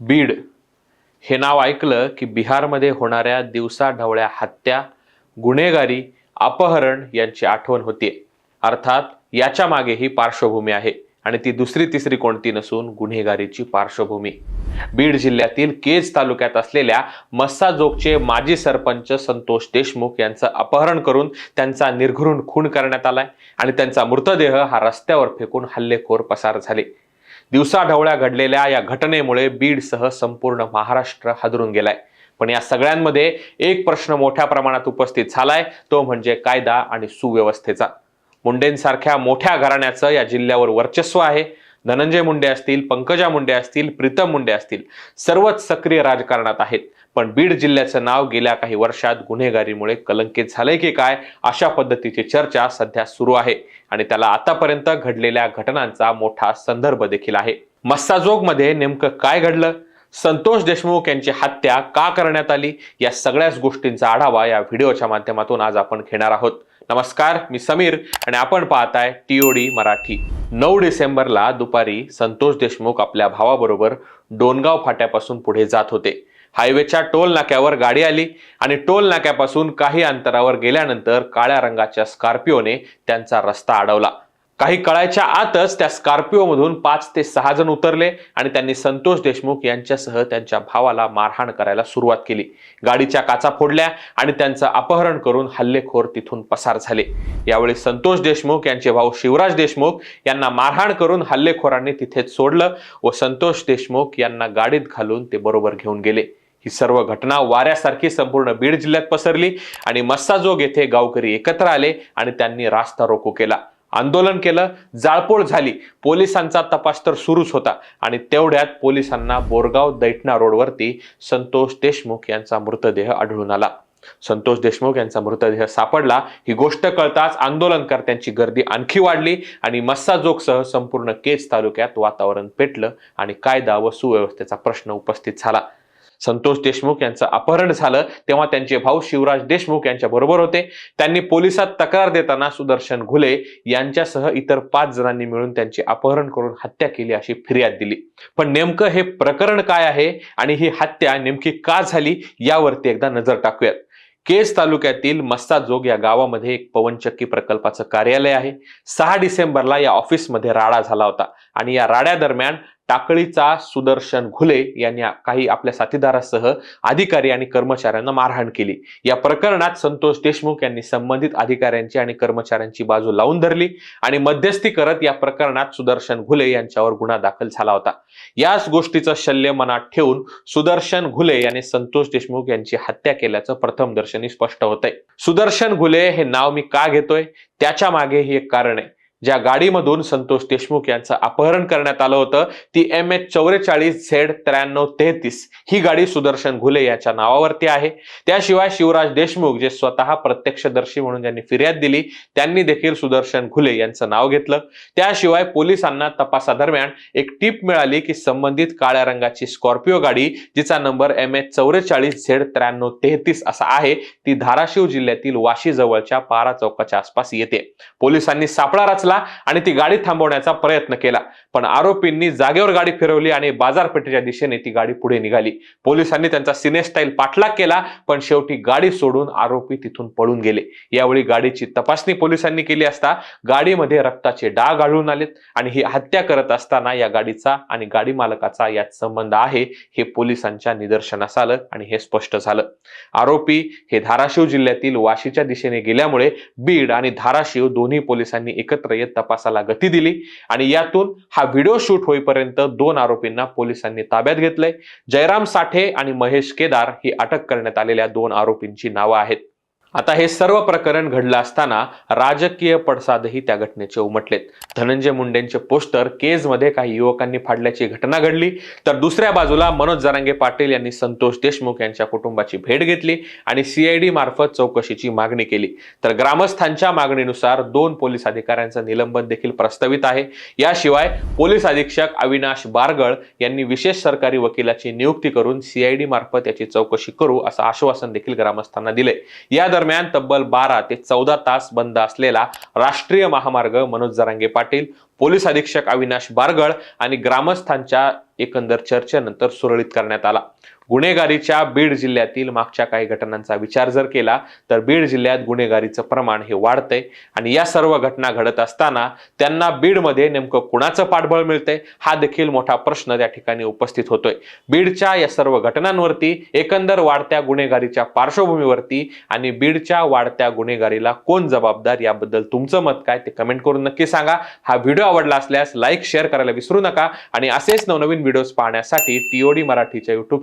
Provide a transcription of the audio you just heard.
बीड. हे नाव ऐकलं की बिहारमध्ये होणाऱ्या दिवसाढवळ्या हत्या गुन्हेगारी अपहरण यांची आठवण होते अर्थात याच्या मागे ही पार्श्वभूमी आहे आणि ती दुसरी तिसरी कोणती नसून गुन्हेगारीची पार्श्वभूमी. बीड जिल्ह्यातील केज तालुक्यात असलेल्या मस्साजोगचे माजी सरपंच संतोष देशमुख यांचं अपहरण करून त्यांचा निर्घृण खून करण्यात आलाय आणि त्यांचा मृतदेह हा रस्त्यावर फेकून हल्लेखोर पसार झाले. दिवसाढवळ्या घडलेल्या या घटनेमुळे बीडसह संपूर्ण महाराष्ट्र हादरून गेलाय. पण या सगळ्यांमध्ये एक प्रश्न मोठ्या प्रमाणात उपस्थित झालाय तो म्हणजे कायदा आणि सुव्यवस्थेचा. मुंडेंसारख्या मोठ्या घराण्याचं या जिल्ह्यावर वर्चस्व आहे. धनंजय मुंडे असतील पंकजा मुंडे असतील प्रीतम मुंडे असतील सर्वच सक्रिय राजकारणात आहेत. पण बीड जिल्ह्याचं नाव गेल्या काही वर्षात गुन्हेगारीमुळे कलंकित झालंय की काय अशा पद्धतीची चर्चा सध्या सुरू आहे. आणि त्याला आतापर्यंत घडलेल्या घटनांचा मोठा संदर्भ देखील आहे. मस्साजोगमध्ये नेमकं काय घडलं? संतोष देशमुख यांची हत्या का करण्यात आली? या सगळ्याच गोष्टींचा आढावा या व्हिडिओच्या माध्यमातून आज आपण घेणार आहोत. नमस्कार मी समीर आणि आपण पाहताय टीओडी मराठी. नऊ डिसेंबरला दुपारी संतोष देशमुख आपल्या भावाबरोबर डोनगाव फाट्यापासून पुढे जात होते. हायवेच्या टोल नाक्यावर गाडी आली आणि टोल नाक्यापासून काही अंतरावर गेल्यानंतर काळ्या रंगाच्या स्कॉर्पिओने त्यांचा रस्ता अडवला. काही कळायच्या आतच त्या स्कॉर्पिओमधून पाच ते सहा जण उतरले आणि त्यांनी संतोष देशमुख यांच्यासह त्यांच्या भावाला मारहाण करायला सुरुवात केली. गाडीच्या काचा फोडल्या आणि त्यांचं अपहरण करून हल्लेखोर तिथून पसार झाले. यावेळी संतोष देशमुख यांचे भाऊ शिवराज देशमुख यांना मारहाण करून हल्लेखोरांनी तिथेच सोडलं व संतोष देशमुख यांना गाडीत घालून ते बरोबर घेऊन गेले. ही सर्व घटना वाऱ्यासारखी संपूर्ण बीड जिल्ह्यात पसरली आणि मस्साजोग येथे गावकरी एकत्र आले आणि त्यांनी रास्ता रोको केला. आंदोलन केलं जाळपोळ झाली. पोलिसांचा तपास तर सुरूच होता आणि तेवढ्यात पोलिसांना बोरगाव दैठणा रोडवरती संतोष देशमुख यांचा मृतदेह आढळून आला. संतोष देशमुख यांचा मृतदेह सापडला. ही गोष्ट कळताच आंदोलनकर्त्यांची गर्दी आणखी वाढली आणि मस्साजोगसह संपूर्ण केज तालुक्यात वातावरण पेटलं आणि कायदा व सुव्यवस्थेचा प्रश्न उपस्थित झाला. संतोष देशमुख यांचं अपहरण झालं. तेव्हा त्यांचे भाऊ शिवराज देशमुख यांच्या बरोबर होते. त्यांनी पोलिसात तक्रार देताना सुदर्शन घुले यांच्यासह इतर पाच जणांनी मिळून त्यांचे अपहरण करून हत्या केली अशी फिर्याद दिली. पण नेमकं हे प्रकरण काय आहे आणि ही हत्या नेमकी का झाली यावरती एकदा नजर टाकूयात. केज तालुक्यातील मस्ताजोग या गावामध्ये एक पवनचक्की प्रकल्पाचं कार्यालय आहे. सहा डिसेंबरला या ऑफिसमध्ये राडा झाला होता आणि या राड्या दरम्यान टाकळीचा सुदर्शन घुले यांनी काही आपल्या साथीदारासह अधिकारी आणि कर्मचाऱ्यांना मारहाण केली. या प्रकरणात संतोष देशमुख यांनी संबंधित अधिकाऱ्यांची आणि कर्मचाऱ्यांची बाजू लावून धरली आणि मध्यस्थी करत या प्रकरणात सुदर्शन घुले यांच्यावर गुन्हा दाखल झाला होता. याच गोष्टीचं शल्य मनात ठेवून सुदर्शन घुले यांनी संतोष देशमुख यांची हत्या केल्याचं प्रथम दर्शनी स्पष्ट होतंय. सुदर्शन घुले हे नाव मी का घेतोय? त्याच्यामागे हे एक कारण आहे. ज्या गाडीमधून संतोष देशमुख यांचं अपहरण करण्यात आलं होतं ती एम एच चौवेचाळीस झेड त्र्याण्णव तेहतीस. ही गाडी सुदर्शन घुले याच्या नावावरती आहे. त्याशिवाय शिवराज देशमुख जे स्वतः प्रत्यक्षदर्शी म्हणून ज्यांनी फिर्याद दिली त्यांनी देखील सुदर्शन घुले यांचं नाव घेतलं. त्याशिवाय पोलिसांना तपासादरम्यान एक टीप मिळाली की संबंधित काळ्या रंगाची स्कॉर्पिओ गाडी जिचा नंबर एम एच चौवेचाळीस झेड त्र्याण्णव तेहतीस असा आहे ती धाराशिव जिल्ह्यातील वाशी जवळच्या पारा चौकाच्या आसपास येते. पोलिसांनी सापळा रचला. आणि ती गाडी थांबवण्याचा प्रयत्न केला. पण आरोपींनी जागेवर गाडी फिरवली आणि बाजारपेठेच्या दिशेने ती गाडी पुढे निघाली. पोलिसांनी त्यांचा सिनेस्टाईल पाठलाग केला पण शेवटी गाडी सोडून आरोपी तिथून पळून गेले. यावेळी गाडीची तपासणी पोलिसांनी केली असता गाडीमध्ये रक्ताचे डाग आढळून आलेत आणि ही हत्या करत असताना या गाडीचा आणि गाडी मालकाचा यात संबंध आहे हे पोलिसांच्या निदर्शनास आलं आणि हे स्पष्ट झालं. आरोपी हे धाराशिव जिल्ह्यातील वाशीच्या दिशेने गेल्यामुळे बीड आणि धाराशिव दोन्ही पोलिसांनी एकत्र येत तपासाला गती दिली आणि यातून हा व्हिडिओ शूट होईपर्यंत दोन आरोपींना पोलिसांनी ताब्यात घेतलंय. जयराम साठे आणि महेश केदार ही अटक करण्यात आलेल्या दोन आरोपींची नावं आहेत. आता हे सर्व प्रकरण घडलं असताना राजकीय पडसादही त्या घटनेचे उमटलेत. धनंजय मुंडेंचे पोस्टर केजमध्ये काही युवकांनी फाडल्याची घटना घडली. तर दुसऱ्या बाजूला मनोज जरांगे पाटील यांनी संतोष देशमुख यांच्या कुटुंबाची भेट घेतली आणि सीआयडी मार्फत चौकशीची मागणी केली. तर ग्रामस्थांच्या मागणीनुसार दोन पोलीस अधिकाऱ्यांचं निलंबन देखील प्रस्तावित आहे. याशिवाय पोलीस अधीक्षक अविनाश बारगळ यांनी विशेष सरकारी वकिलाची नियुक्ती करून सीआयडी मार्फत याची चौकशी करू असं आश्वासन देखील ग्रामस्थांना दिले या दरम्यान दरम्यान तब्बल बारा ते चौदा तास बंद असलेला राष्ट्रीय महामार्ग मनोज जरांगे पाटील पोलीस अधीक्षक अविनाश बारगळ आणि ग्रामस्थांच्या एकंदर चर्चेनंतर सुरळीत करण्यात आला. गुन्हेगारीच्या बीड जिल्ह्यातील मागच्या काही घटनांचा विचार जर केला तर बीड जिल्ह्यात गुन्हेगारीचं प्रमाण हे वाढतंय. आणि या सर्व घटना घडत असताना त्यांना बीडमध्ये नेमकं कुणाचं पाठबळ मिळतंय हा देखील मोठा प्रश्न त्या ठिकाणी उपस्थित होतोय. बीडच्या या सर्व घटनांवरती एकंदर वाढत्या गुन्हेगारीच्या पार्श्वभूमीवरती आणि बीडच्या वाढत्या गुन्हेगारीला कोण जबाबदार याबद्दल तुमचं मत काय ते कमेंट करून नक्की सांगा. हा व्हिडिओ आवडला असल्यास लाईक शेअर करायला विसरू नका. आणि असेच नवनवीन व्हिडिओज पाहण्यासाठी टीओडी मराठीच्या युट्यूब